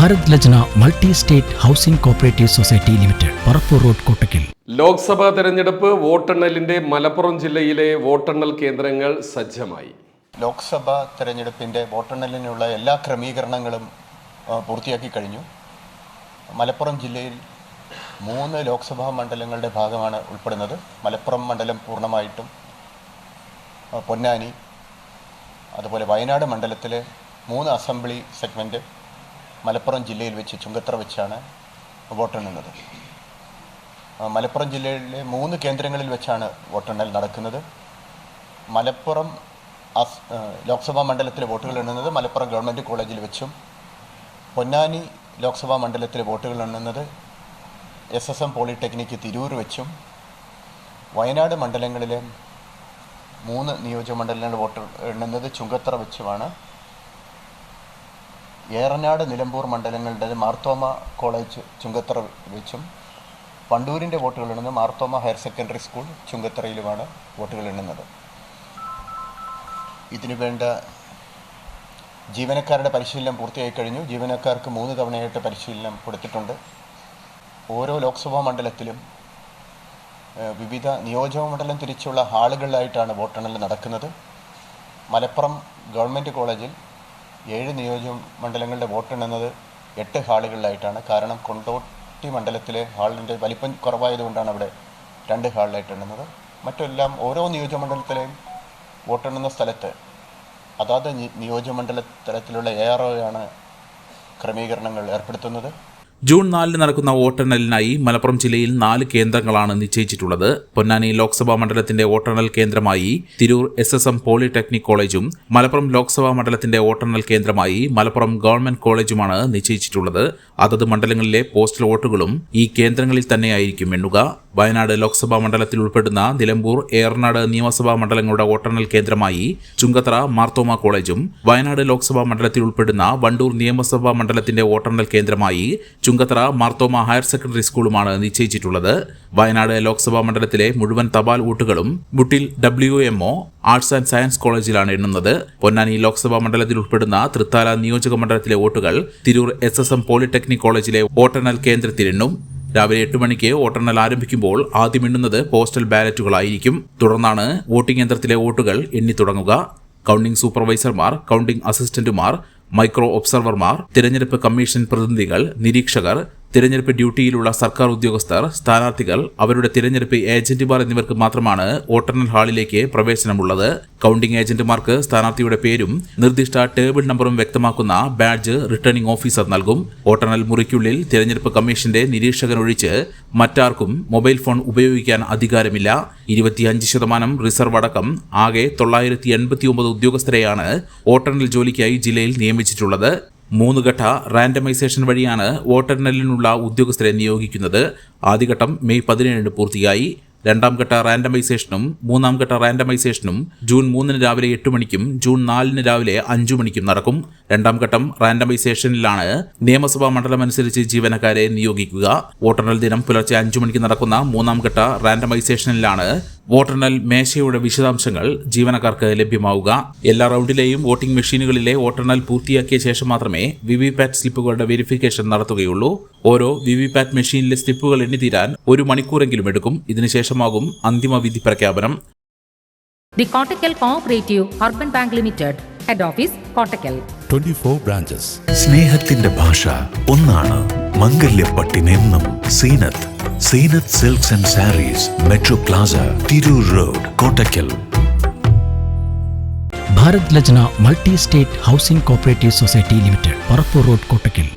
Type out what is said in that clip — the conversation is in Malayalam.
Bharat Lajna multi state housing cooperative society limited Parappur road Kottakkal. Lok Sabha തെരഞ്ഞെടുപ്പ് വോട്ടെണ്ണലിന്റെ മലപ്പുറം ജില്ലയിലെ വോട്ടെണ്ണൽ കേന്ദ്രങ്ങൾ സജ്ജമായി. ലോക്സഭാ തെരഞ്ഞെടുപ്പിന്റെ വോട്ടെണ്ണലിനുള്ള എല്ലാ ക്രമീകരണങ്ങളും പൂർത്തിയാക്കി കഴിഞ്ഞു. മലപ്പുറം ജില്ലയിൽ മൂന്ന് ലോക്സഭാ മണ്ഡലങ്ങളുടെ ഭാഗമാണ് ഉൾപ്പെടുന്നത്. മലപ്പുറം മണ്ഡലം പൂർണമായിട്ടും പൊന്നാനി അതുപോലെ വയനാട് മണ്ഡലത്തിലെ മൂന്ന് അസംബ്ലി സെഗ്മെന്റ് മലപ്പുറം ജില്ലയിൽ വെച്ച് ചുങ്കത്തറ വെച്ചാണ് വോട്ടെണ്ണുന്നത് മലപ്പുറം ജില്ലയിലെ മൂന്ന് കേന്ദ്രങ്ങളിൽ വെച്ചാണ് വോട്ടെണ്ണൽ നടക്കുന്നത്. മലപ്പുറം ലോക്സഭാ മണ്ഡലത്തിലെ വോട്ടുകൾ എണ്ണുന്നത് മലപ്പുറം ഗവൺമെന്റ് കോളേജിൽ വെച്ചും പൊന്നാനി ലോക്സഭാ മണ്ഡലത്തിലെ വോട്ടുകൾ എണ്ണുന്നത് S S M polytechnic Tirur വെച്ചും വയനാട് മണ്ഡലങ്ങളിലെ മൂന്ന് നിയോജക മണ്ഡലങ്ങളുടെ വോട്ട് എണ്ണുന്നത് ചുങ്കത്തറ വെച്ചുമാണ്. ഏറനാട് നിലമ്പൂർ മണ്ഡലങ്ങളുടെ മാർത്തോമ കോളേജ് ചുങ്കത്തറ വെച്ചും പണ്ടൂരിന്റെ വോട്ടുകൾ എണ്ണുന്നത് മാർത്തോമ ഹയർ സെക്കൻഡറി സ്കൂൾ ചുങ്കത്തറയിലുമാണ് വോട്ടുകൾ എണ്ണുന്നത്. ഇതിനു വേണ്ട ജീവനക്കാരുടെ പരിശീലനം പൂർത്തിയായി കഴിഞ്ഞു. ജീവനക്കാർക്ക് മൂന്ന് തവണയായിട്ട് പരിശീലനം കൊടുത്തിട്ടുണ്ട്. ഓരോ ലോക്സഭാ മണ്ഡലത്തിലും വിവിധ നിയോജക മണ്ഡലം തിരിച്ചുള്ള ഹാളുകളിലായിട്ടാണ് വോട്ടെണ്ണൽ നടക്കുന്നത്. മലപ്പുറം ഗവൺമെന്റ് കോളേജിൽ ഏഴ് നിയോജക മണ്ഡലങ്ങളുടെ വോട്ടെണ്ണുന്നത് എട്ട് ഹാളുകളിലായിട്ടാണ്. കാരണം കൊണ്ടോട്ടി മണ്ഡലത്തിലെ ഹാളിന്റെ വലിപ്പം കുറവായതുകൊണ്ടാണ് അവിടെ രണ്ട് ഹാളിലായിട്ട് എണ്ണുന്നത്. മറ്റെല്ലാം ഓരോ നിയോജക മണ്ഡലത്തിലെയും വോട്ടെണ്ണുന്ന സ്ഥലത്ത് അതാത് നിയോജക മണ്ഡല തലത്തിലുള്ള എ ആർ ഒയാണ് ക്രമീകരണങ്ങൾ ഏർപ്പെടുത്തുന്നത്. ജൂൺ നാലിന് നടക്കുന്ന വോട്ടെണ്ണലിനായി മലപ്പുറം ജില്ലയിൽ നാല് കേന്ദ്രങ്ങളാണ് നിശ്ചയിച്ചിട്ടുള്ളത്. പൊന്നാനി ലോക്സഭാ മണ്ഡലത്തിന്റെ വോട്ടെണ്ണൽ കേന്ദ്രമായി Tirur S S M polytechnic കോളേജും മലപ്പുറം ലോക്സഭാ മണ്ഡലത്തിന്റെ വോട്ടെണ്ണൽ കേന്ദ്രമായി മലപ്പുറം ഗവൺമെന്റ് കോളേജുമാണ് നിശ്ചയിച്ചിട്ടുള്ളത്. അതത് മണ്ഡലങ്ങളിലെ പോസ്റ്റൽ വോട്ടുകളും ഈ കേന്ദ്രങ്ങളിൽ തന്നെയായിരിക്കും എണ്ണുക. വയനാട് ലോക്സഭാ മണ്ഡലത്തിൽ ഉൾപ്പെടുന്ന നിലമ്പൂർ ഏറനാട് നിയമസഭാ മണ്ഡലങ്ങളുടെ വോട്ടെണ്ണൽ കേന്ദ്രമായി ചുങ്കത്തറ മാർത്തോമ കോളേജും വയനാട് ലോക്സഭാ മണ്ഡലത്തിൽ ഉൾപ്പെടുന്ന വണ്ടൂർ നിയമസഭാ മണ്ഡലത്തിന്റെ വോട്ടെണ്ണൽ കേന്ദ്രമായി ചുങ്കത്തറ മാർത്തോമ ഹയർ സെക്കൻഡറി സ്കൂളുമാണ് നിശ്ചയിച്ചിട്ടുള്ളത്. വയനാട് ലോക്സഭാ മണ്ഡലത്തിലെ മുഴുവൻ തപാൽ വോട്ടുകളും മുട്ടിൽ ഡബ്ല്യു ആർട്സ് ആൻഡ് സയൻസ് കോളേജിലാണ് എണ്ണുന്നത്. പൊന്നാനി ലോക്സഭാ മണ്ഡലത്തിൽ ഉൾപ്പെടുന്ന തൃത്താല നിയോജക മണ്ഡലത്തിലെ വോട്ടുകൾ Tirur S S M polytechnic കോളേജിലെ വോട്ടെണ്ണൽ കേന്ദ്രത്തിൽ എണ്ണും. രാവിലെ എട്ട് മണിക്ക് വോട്ടെണ്ണൽ ആരംഭിക്കുമ്പോൾ ആദ്യം എണ്ണുന്നത് പോസ്റ്റൽ ബാലറ്റുകളായിരിക്കും. തുടർന്നാണ് വോട്ടിംഗ് യന്ത്രത്തിലെ വോട്ടുകൾ എണ്ണി തുടങ്ങുക. കൗണ്ടിംഗ് സൂപ്പർവൈസർമാർ കൗണ്ടിംഗ് അസിസ്റ്റന്റുമാർ മൈക്രോ ഒബ്സർവർമാർ തിരഞ്ഞെടുപ്പ് കമ്മീഷൻ പ്രതിനിധികൾ നിരീക്ഷകർ തിരഞ്ഞെടുപ്പ് ഡ്യൂട്ടിയിലുള്ള സർക്കാർ ഉദ്യോഗസ്ഥർ സ്ഥാനാർത്ഥികൾ അവരുടെ തിരഞ്ഞെടുപ്പ് ഏജന്റുമാർ എന്നിവർക്ക് മാത്രമാണ് വോട്ടെണ്ണൽ ഹാളിലേക്ക് പ്രവേശനമുള്ളത്. കൗണ്ടിംഗ് ഏജന്റുമാർക്ക് സ്ഥാനാർത്ഥിയുടെ പേരും നിർദ്ദിഷ്ട ടേബിൾ നമ്പറും വ്യക്തമാക്കുന്ന ബാഡ്ജ് റിട്ടേണിംഗ് ഓഫീസർ നൽകും. വോട്ടെണ്ണൽ മുറിക്കുള്ളിൽ തിരഞ്ഞെടുപ്പ് കമ്മീഷന്റെ നിരീക്ഷകനൊഴിച്ച് മറ്റാർക്കും മൊബൈൽ ഫോൺ ഉപയോഗിക്കാൻ അധികാരമില്ല. ഇരുപത്തിയഞ്ച് ശതമാനം റിസർവ് അടക്കം ആകെ തൊള്ളായിരത്തി എൺപത്തി ഒമ്പത് ഉദ്യോഗസ്ഥരെയാണ് വോട്ടെണ്ണൽ ജോലിക്കായി ജില്ലയിൽ നിയമിച്ചിട്ടുള്ളത്. മൂന്ന് ഘട്ട റാൻഡമൈസേഷൻ വഴിയാണ് വോട്ടെണ്ണലിനുള്ള ഉദ്യോഗസ്ഥരെ നിയോഗിക്കുന്നത്. ആദ്യഘട്ടം മെയ് പതിനേഴിന് പൂർത്തിയായി. രണ്ടാം ഘട്ട റാൻഡമൈസേഷനും മൂന്നാം ഘട്ട റാൻഡമൈസേഷനും ജൂൺ മൂന്നിന് രാവിലെ എട്ട് മണിക്കും ജൂൺ നാലിന് രാവിലെ അഞ്ചു മണിക്കും നടക്കും. രണ്ടാം ഘട്ടം റാൻഡമൈസേഷനിലാണ് നിയമസഭാ മണ്ഡലം അനുസരിച്ച് ജീവനക്കാരെ നിയോഗിക്കുക. വോട്ടെണ്ണൽ ദിനം പുലർച്ചെ അഞ്ചു മണിക്ക് നടക്കുന്ന മൂന്നാം ഘട്ട റാൻഡമൈസേഷനിലാണ് വോട്ടെണ്ണൽ മേശയുടെ വിശദാംശങ്ങൾ ജീവനക്കാർക്ക് ലഭ്യമാവുക. എല്ലാ റൗണ്ടിലെയും വോട്ടിംഗ് മെഷീനുകളിലെ വോട്ടെണ്ണൽ പൂർത്തിയാക്കിയ ശേഷം മാത്രമേ വിവിപാറ്റ് സ്ലിപ്പുകളുടെ വെരിഫിക്കേഷൻ നടത്തുകയുള്ളൂ. ഓരോ വിവിപാറ്റ് മെഷീനിലെ സ്ലിപ്പുകൾ എണ്ണിത്തീരാൻ ഒരു മണിക്കൂറെങ്കിലും എടുക്കും. ഇതിനുശേഷമാകും അന്തിമ വിധി പ്രഖ്യാപനം. Kottakkal cooperative Cooperative bank limited head office Kottakkal. Kottakkal. 24 branches. സ്നേഹത്തിന്റെ ഭാഷ ഒന്നാണ്. മംഗല്യപ്പട്ടിനെന്നും Zeenath. Zeenath silks and sarees metro plaza Tirur road Kottakkal. Bharat Lajna multi state housing cooperative society limited Parappur road Kottakkal